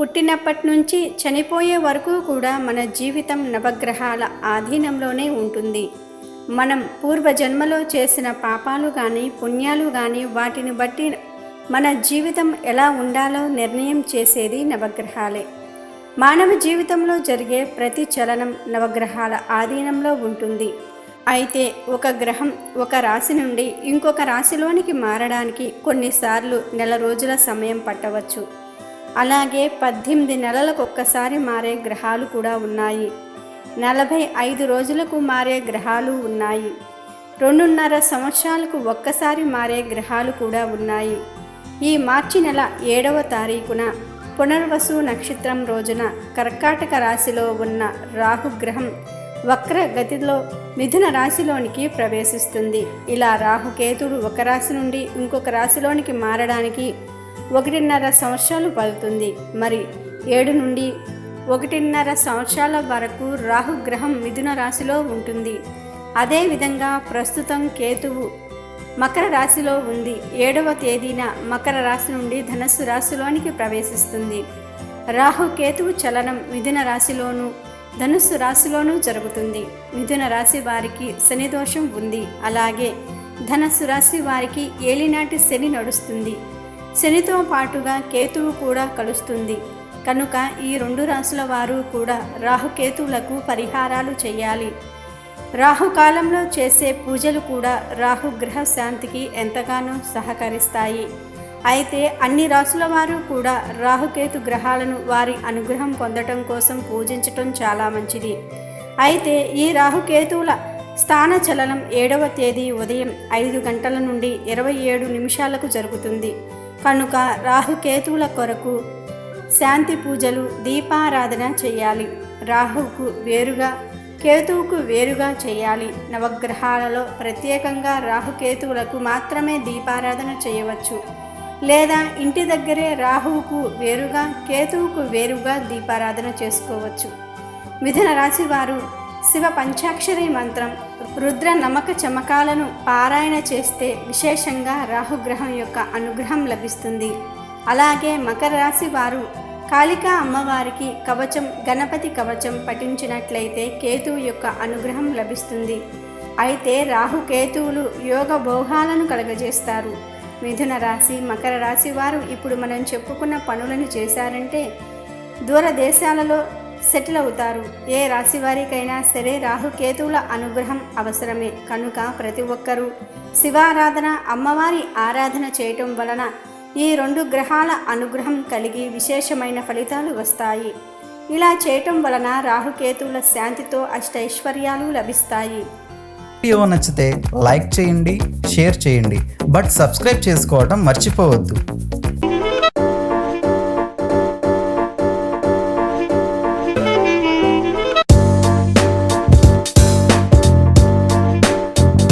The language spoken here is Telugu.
పుట్టినప్పటి నుంచి చనిపోయే వరకు కూడా మన జీవితం నవగ్రహాల ఆధీనంలోనే ఉంటుంది. మనం పూర్వజన్మలో చేసిన పాపాలు కానీ పుణ్యాలు కానీ వాటిని బట్టి మన జీవితం ఎలా ఉండాలో నిర్ణయం చేసేది నవగ్రహాలే. మానవ జీవితంలో జరిగే ప్రతి చలనం నవగ్రహాల ఆధీనంలో ఉంటుంది. అయితే ఒక గ్రహం ఒక రాశి నుండి ఇంకొక రాశిలోనికి మారడానికి కొన్నిసార్లు నెల రోజుల సమయం పట్టవచ్చు. అలాగే పద్దెనిమిది నెలలకు ఒక్కసారి మారే గ్రహాలు కూడా ఉన్నాయి. నలభై ఐదు రోజులకు మారే గ్రహాలు ఉన్నాయి. రెండున్నర సంవత్సరాలకు ఒక్కసారి మారే గ్రహాలు కూడా ఉన్నాయి. ఈ మార్చి నెల ఏడవ తారీఖున పునర్వసు నక్షత్రం రోజున కర్కాటక రాశిలో ఉన్న రాహుగ్రహం వక్ర గతిలో మిథున రాశిలోనికి ప్రవేశిస్తుంది. ఇలా రాహుకేతుడు ఒక రాశి నుండి ఇంకొక రాశిలోనికి మారడానికి ఒకటిన్నర సంవత్సరాలు పడుతుంది. మరి ఏడు నుండి ఒకటిన్నర సంవత్సరాల వరకు రాహుగ్రహం మిథున రాశిలో ఉంటుంది. అదేవిధంగా ప్రస్తుతం కేతువు మకర రాశిలో ఉంది. ఏడవ తేదీన మకర రాశి నుండి ధనస్సు రాశిలోనికి ప్రవేశిస్తుంది. రాహు కేతువు చలనం మిథున రాశిలోను ధనుస్సు రాశిలోనూ జరుగుతుంది. మిథున రాశి వారికి శని దోషం ఉంది. అలాగే ధనస్సు రాశి వారికి ఏలినాటి శని నడుస్తుంది. శనితో పాటుగా కేతువు కూడా కలుస్తుంది. కనుక ఈ రెండు రాసుల వారు కూడా రాహుకేతువులకు పరిహారాలు చేయాలి. రాహుకాలంలో చేసే పూజలు కూడా రాహుగ్రహ శాంతికి ఎంతగానో సహకరిస్తాయి. అయితే అన్ని రాసుల వారు కూడా రాహుకేతు గ్రహాలను వారి అనుగ్రహం పొందటం కోసం పూజించటం చాలా మంచిది. అయితే ఈ రాహుకేతువుల స్థాన చలనం ఏడవ తేదీ ఉదయం ఐదు గంటల నుండి ఇరవై ఏడు నిమిషాలకు జరుగుతుంది. కనుక రాహుకేతువుల కొరకు శాంతి పూజలు దీపారాధన చేయాలి. రాహువుకు వేరుగా కేతువుకు వేరుగా చేయాలి. నవగ్రహాలలో ప్రత్యేకంగా రాహుకేతువులకు మాత్రమే దీపారాధన చేయవచ్చు. లేదా ఇంటి దగ్గరే రాహువుకు వేరుగా కేతువుకు వేరుగా దీపారాధన చేసుకోవచ్చు. మిథున రాశి వారు శివ పంచాక్షరి మంత్రం రుద్ర నమక చమకాలను పారాయణ చేస్తే విశేషంగా రాహుగ్రహం యొక్క అనుగ్రహం లభిస్తుంది. అలాగే మకర రాశి వారు కాళికా అమ్మవారికి కవచం గణపతి కవచం పఠించినట్లయితే కేతువు యొక్క అనుగ్రహం లభిస్తుంది. అయితే రాహు కేతువులు యోగ భోగాలను కలగజేస్తారు. మిథున రాశి మకర రాశి వారు ఇప్పుడు మనం చెప్పుకున్న పనులను చేశారంటే దూర దేశాలలో సెటిల్ అవుతారు ఏ రాశి వారికైనా సరే రాహుకేతువుల అనుగ్రహం అవసరమే. కనుక ప్రతి ఒక్కరూ శివారాధన అమ్మవారి ఆరాధన చేయటం వలన ఈ రెండు గ్రహాల అనుగ్రహం కలిగి విశేషమైన ఫలితాలు వస్తాయి. ఇలా చేయటం వలన రాహుకేతువుల శాంతితో అష్టైశ్వర్యాలు లభిస్తాయి. వీడియో నచ్చితే లైక్ చేయండి షేర్ చేయండి. బట్ సబ్స్క్రైబ్ చేసుకోవడం మర్చిపోవద్దు.